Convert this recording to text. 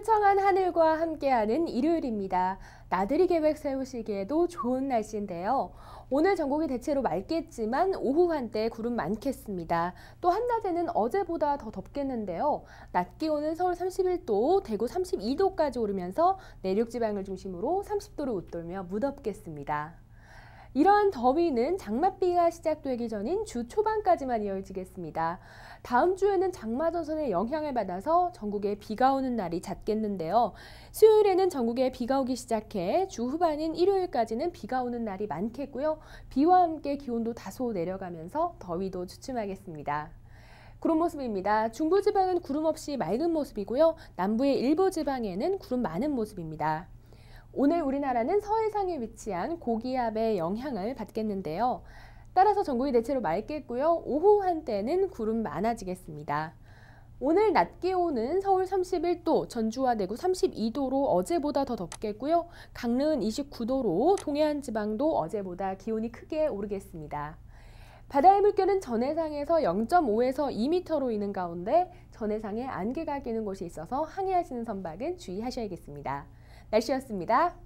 쾌청한 하늘과 함께하는 일요일입니다. 나들이 계획 세우시기에도 좋은 날씨인데요. 오늘 전국이 대체로 맑겠지만 오후 한때 구름 많겠습니다. 또 한낮에는 어제보다 더 덥겠는데요. 낮 기온은 서울 31도, 대구 32도까지 오르면서 내륙 지방을 중심으로 30도를 웃돌며 무덥겠습니다. 이러한 더위는 장맛비가 시작되기 전인 주 초반까지만 이어지겠습니다. 다음 주에는 장마 전선의 영향을 받아서 전국에 비가 오는 날이 잦겠는데요. 수요일에는 전국에 비가 오기 시작해 주 후반인 일요일까지는 비가 오는 날이 많겠고요. 비와 함께 기온도 다소 내려가면서 더위도 주춤하겠습니다. 구름 모습입니다. 중부지방은 구름 없이 맑은 모습이고요. 남부의 일부 지방에는 구름 많은 모습입니다. 오늘 우리나라는 서해상에 위치한 고기압의 영향을 받겠는데요. 따라서 전국이 대체로 맑겠고요. 오후 한때는 구름 많아지겠습니다. 오늘 낮 기온은 서울 31도, 전주와 대구 32도로 어제보다 더 덥겠고요. 강릉은 29도로 동해안 지방도 어제보다 기온이 크게 오르겠습니다. 바다의 물결은 전해상에서 0.5에서 2m로 있는 가운데 전해상에 안개가 끼는 곳이 있어서 항해하시는 선박은 주의하셔야겠습니다. 날씨였습니다.